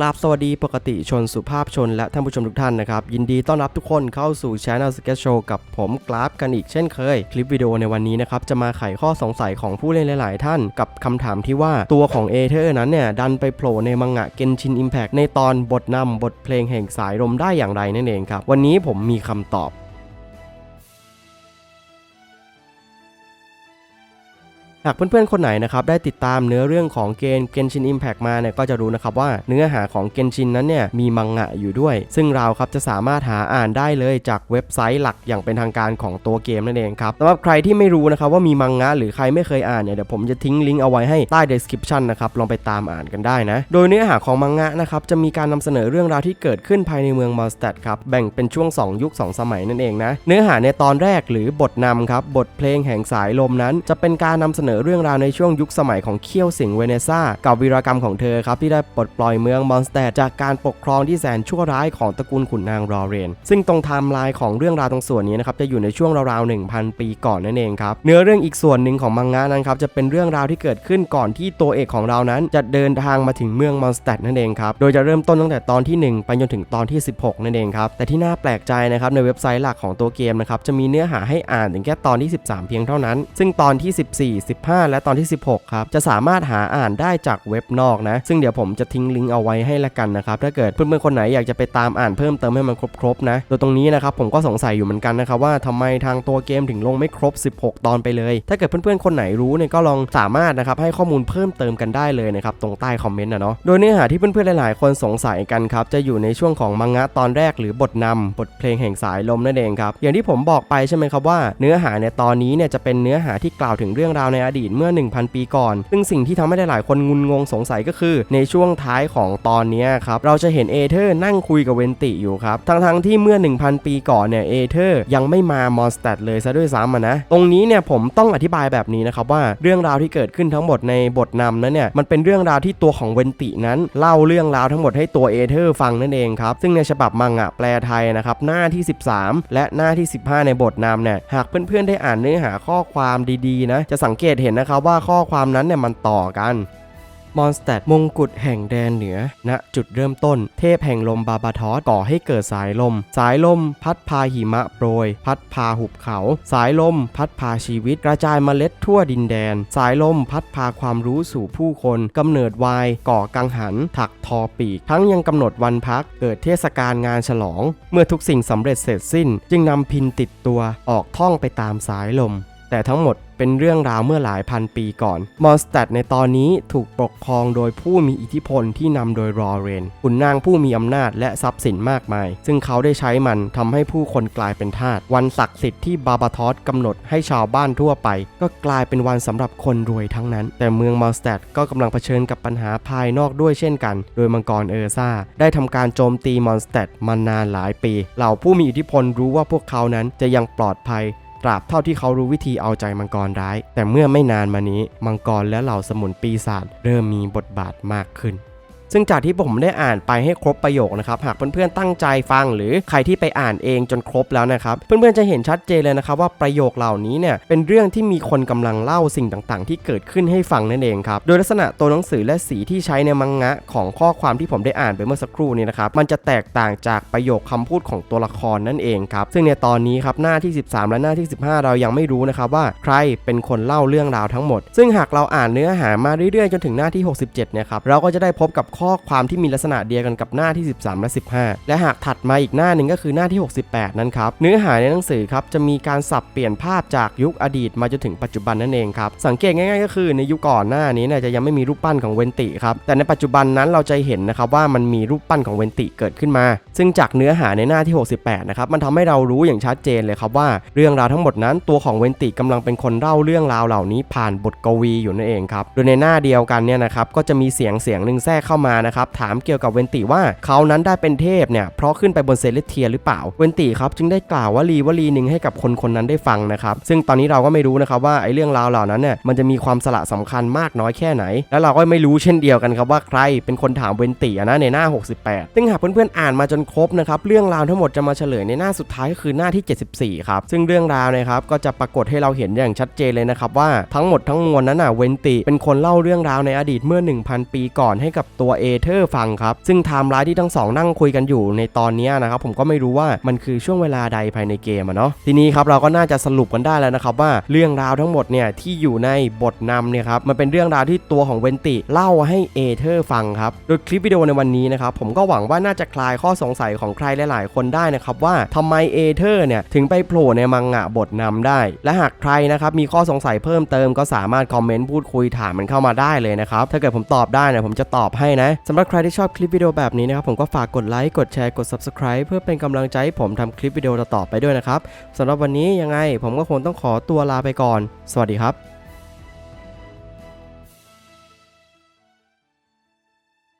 กราบสวัสดีปกติชนสุภาพชนและท่านผู้ชมทุกท่านนะครับ ยินดีต้อนรับทุกคนเข้าสู่ Channel s k e t Show กับผมกราฟกันอีกเช่นเคย คลิปวิดีโอในวันนี้นะครับ จะมาไขข้อสงสัยของผู้เล่นหลาย ๆ ท่านกับคำถามที่ว่าตัวของเอเธอร์นั้นเนี่ย ดันไปโผล่ในมังงะเกนชินอิมแพในตอนบทนำบทเพลงแห่งสายลมได้อย่างไรนั่นเองครับ วันนี้ผมมีคำตอบ หากเพื่อนๆ คนไหนนะครับได้ติดตามเนื้อเรื่องของเกม Genshin Impact มาเนี่ยก็จะรู้นะครับว่าเนื้อหาของ Genshin นั้นเนี่ยมีมังงะอยู่ด้วย ซึ่งเราครับจะสามารถหาอ่านได้เลยจากเว็บไซต์หลักอย่างเป็นทางการของตัวเกมนั่นเองครับสำหรับใครที่ไม่รู้นะครับว่ามีมังงะหรือใครไม่เคยอ่านเนี่ยเดี๋ยวผมจะทิ้งลิงก์เอาไว้ให้ใต้ description นะครับลองไปตามอ่านกันได้นะโดยเนื้อหาของมังงะนะครับจะมีการนำเสนอเรื่องราวที่เกิดขึ้นภายในเมืองมอสแตดครับแบ่งเป็นช่วง 2 ยุค 2 สมัยนั่นเองนะเนื้อหาในตอนแรกหรือบทนำครับบทเพลงแห่งสายลมนั้น จะเป็นการนำเสนอเรื่องราวในช่วงยุคสมัยของเคี้ยวสิงเวเนซ่ากับวีรกรรมของเธอครับที่ได้ปลดปล่อยเมืองมอนสเตดจากการปกครองที่แสนชั่วร้ายของตระกูลขุนนางรอเรน ซึ่งตรงไทม์ไลน์ของเรื่องราวตรงส่วนนี้นะครับจะอยู่ในช่วงราวๆ1,000 ปีก่อนนั่นเองครับเนื้อเรื่องอีกส่วนหนึ่งของมังงะนั้นครับจะเป็นเรื่องราวที่เกิดขึ้นก่อนที่ตัวเอกของเรานั้น จะเดินทางมาถึงเมืองมอนสเตดนั่นเองครับโดยจะเริ่มต้นตั้งแต่ตอนที่ 1 ไปจนถึงตอนที่ 16 นั่นเองครับแต่ที่น่าแปลกใจนะครับในเว็บไซต์หลักของตัวเกมนะครับจะมีเนื้อหาให้อ่านถึงแค่ตอนที่ 13 เพียงเท่านั้น ซึ่งตอนที่ 14 15 และตอนที่ 16 ครับ จะสามารถหาอ่านได้จากเว็บนอกนะ ซึ่งเดี๋ยวผมจะทิ้งลิงก์เอาไว้ให้ละกันนะครับ ถ้าเกิดเพื่อนๆคนไหนอยากจะไปตามอ่านเพิ่มเติมให้มันครบๆนะ โดยตรงนี้นะครับผมก็สงสัยอยู่เหมือนกันนะครับว่าทำไมทางตัวเกมถึงลงไม่ครบ 16 ตอนไปเลย ถ้าเกิดเพื่อนๆคนไหนรู้เนี่ยก็ลองสามารถนะครับให้ข้อมูลเพิ่มเติมกันได้เลยนะครับตรงใต้คอมเมนต์นะเนาะ โดยเนื้อหาที่เพื่อนๆหลายๆ คนสงสัยกันครับจะอยู่ในช่วงของมังงะตอนแรกหรือบทนำบทเพลงแห่งสายลมนั่นเองครับอย่างที่ผมบอกไปใช่ไหมครับว่าเนื้อหาในตอนนี้เนี่ยจะเป็นเนื้อหาที่กล่าวถึงเรื่องราวในออดีตเมื่อ 1,000 ปีก่อน ซึ่งสิ่งที่ทำให้หลายๆคนงุนงงสงสัยก็คือ ในช่วงท้ายของตอนนี้ครับเราจะเห็นเอเธอร์นั่งคุยกับเวนติอยู่ครับทั้งๆที่เมื่อ 1,000 ปีก่อนเนี่ยเอเธอร์ยังไม่มามอนสเตดเลยซะด้วยซ้ำนะตรงนี้เนี่ยผมต้องอธิบายแบบนี้นะครับว่าเรื่องราวที่เกิดขึ้นทั้งหมดในบทนำนั้นเนี่ยมันเป็นเรื่องราวที่ตัวของเวนตินั้น เล่าเรื่องราวทั้งหมดให้ตัวเอเธอร์ฟังนั่นเองครับซึ่งในฉบับมังงะแปลไทยนะครับหน้าที่ 13 และหน้าที่ 15 ในบทนำเนี่ยหากเพื่อนๆได้อ่านเนื้อหาข้อความดีๆนะจะสังเกตเห็นนะครับว่าข้อความนั้นเนี่ยมันต่อกันมอนสเตดมงกุฎแห่งแดนเหนือณจุดเริ่มต้น เทพแห่งลมบาบาทอสก่อให้เกิดสายลม สายลม พัดพาหิมะโปรย พัดพาหุบเขา สายลม พัดพาชีวิต กระจายเมล็ดทั่วดินแดน สายลม พัดพาความรู้สู่ผู้คนกำเนิดวาย ก่อกังหัน ถักทอปีก ทั้งยังกำหนดวันพัก เกิดเทศกาลงานฉลอง เมื่อทุกสิ่งสำเร็จเสร็จสิ้น จึงนำพินติดตัวออกท่องไปตามสายลม แต่ทั้งหมดเป็นเรื่องราวเมื่อหลายพันปีก่อน มอนสเตดในตอนนี้ถูกปกครองโดยผู้มีอิทธิพลที่นำโดยรอเรนขุนนางผู้มีอำนาจและทรัพย์สินมากมาย ซึ่งเขาได้ใช้มันทำให้ผู้คนกลายเป็นทาส วันศักดิ์สิทธิ์ที่บาบาทอสกำหนดให้ชาวบ้านทั่วไป ก็กลายเป็นวันสำหรับคนรวยทั้งนั้น แต่เมืองมอนสเตดก็กำลังเผชิญกับปัญหาภายนอกด้วยเช่นกัน โดยมังกรเออร์ซ่าได้ทำการโจมตีมอนสเตดมานานหลายปี เหล่าผู้มีอิทธิพลรู้ว่าพวกเขานั้นจะยังปลอดภัย ตราบเท่าที่เขารู้วิธีเอาใจมังกรร้าย แต่เมื่อไม่นานมานี้มังกรและเหล่าสมุนปีศาจเริ่มมีบทบาทมากขึ้น ซึ่งจากที่ผมได้อ่านไปให้ครบประโยคนะครับหากเพื่อนๆตั้งใจฟัง หรือใครที่ไปอ่านเองจนครบแล้วนะครับเพื่อนๆจะเห็นชัดเจนเลยนะครับว่าประโยคเหล่านี้เนี่ยเป็นเรื่องที่มีคนกำลังเล่าสิ่งต่างๆ ที่เกิดขึ้นให้ฟังนั่นเองครับโดยลักษณะตัวหนังสือและสีที่ใช้ในมังงะของข้อความที่ผมได้อ่านไปเมื่อสักครู่นี้นะครับมันจะแตกต่างจากประโยคคำพูดของตัวละครนั่นเองครับซึ่งในตอนนี้ครับหน้าที่ 13 และหน้าที่ 15 เรายังไม่รู้นะครับว่าใครเป็นคนเล่าเรื่องราวทั้งหมด ซึ่งหากเราอ่านเนื้อหามาเรื่อยๆจนถึงหน้าที่ 67เนี่ยครับเราก็จะได้พบกับข้อความที่มีลักษณะเดียวกันกับหน้าที่ 13 และ 15 และหากถัดมาอีกหน้าหนึ่งก็คือหน้าที่ 68 นั้นครับเนื้อหาในหนังสือครับจะมีการสับเปลี่ยนภาพจากยุคอดีตมาจนถึงปัจจุบันนั่นเองครับสังเกตง่ายๆ ก็คือในยุคก่อนหน้านี้เนี่ยจะยังไม่มีรูปปั้นของเวนติครับแต่ในปัจจุบันนั้นเราจะเห็นนะครับว่ามันมีรูปปั้นของเวนติเกิดขึ้นมา ซึ่งจากเนื้อหาในหน้าที่ 68 นะครับมันทำให้เรารู้อย่างชัดเจนเลยครับว่าเรื่องราวทั้งหมดนั้นตัวของเวนติกำลังเป็นคนเล่าเรื่องราวเหล่านี้ผ่านบทกวีอยู่นั่นเองครับโดยในหน้าเดียวกันเนี่ยนะครับก็จะมีเสียงเสียงหนึ่งแทรกเข้ามานะครับถามเกี่ยวกับเวนติว่าเขานั้นได้เป็นเทพเนี่ยเพราะขึ้นไปบนเซเลสเทียหรือเปล่าเวนติครับจึงได้กล่าววลีวลีหนึ่งให้กับคนคนนั้นได้ฟังนะครับซึ่งตอนนี้เราก็ไม่รู้นะครับว่าไอ้เรื่องราวเหล่านั้นเนี่ยมันจะมีความสละสำคัญมากน้อยแค่ไหน แล้วเราก็ไม่รู้เช่นเดียวกันครับว่าใครเป็นคนถามเวนตินะในหน้า 68 ซึ่งหากเพื่อนๆอ่านมาจนครบนะครับเรื่องราวทั้งหมดจะมาเฉลยในหน้าสุดท้ายก็คือหน้าที่ 74 ครับซึ่งเรื่องราวเนะครับก็จะปรากฏให้เราเห็นอย่างชัดเจนเลยนะครับว่าทั้งหมดทั้งมวลนั้นน่ะเวนติเป็นคนเล่าเรื่องราวในอดีตเมื่อ 1,000 ปีก่อนให้กับตัวเอเธอร์ฟังครับ ซึ่งไทม์ไลน์ที่ทั้งสองนั่งคุยกันอยู่ในตอนนี้นะครับผมก็ไม่รู้ว่ามันคือช่วงเวลาใดภายในเกมอะเนาะทีนี้ครับเราก็น่าจะสรุปกันได้แล้วนะครับว่าเรื่องราวทั้งหมดเนี่ยที่อยู่ในบทนำเนี่ยครับมันเป็นเรื่องราวที่ตัวของเวนติเล่าให้เอเธอร์ฟังครับโดยคลิปวิดีโอในวันนี้นะครับผมก็หวังว่าน่าจะคลายข้อสงสัยของใครหลาย ๆ คนได้นะครับว่าทำไมเอเธอร์เนี่ยถึงไปโผล่ในมังงะบทนำได้ และหากใครนะครับมีข้อสงสัยเพิ่มเติมก็สามารถคอมเมนต์พูดคุยถามมันเข้ามาได้เลยนะครับถ้าเกิดผมตอบได้เนี่ยผมจะตอบให้นะสำหรับใครที่ชอบคลิปวิดีโอแบบนี้นะครับผมก็ฝากกดไลค์กดแชร์กด subscribe เพื่อเป็นกำลังใจให้ผมทำคลิปวิดีโอต่อไปด้วยนะครับสำหรับวันนี้ยังไงผมก็คงต้องขอตัวลาไปก่อน สวัสดีครับ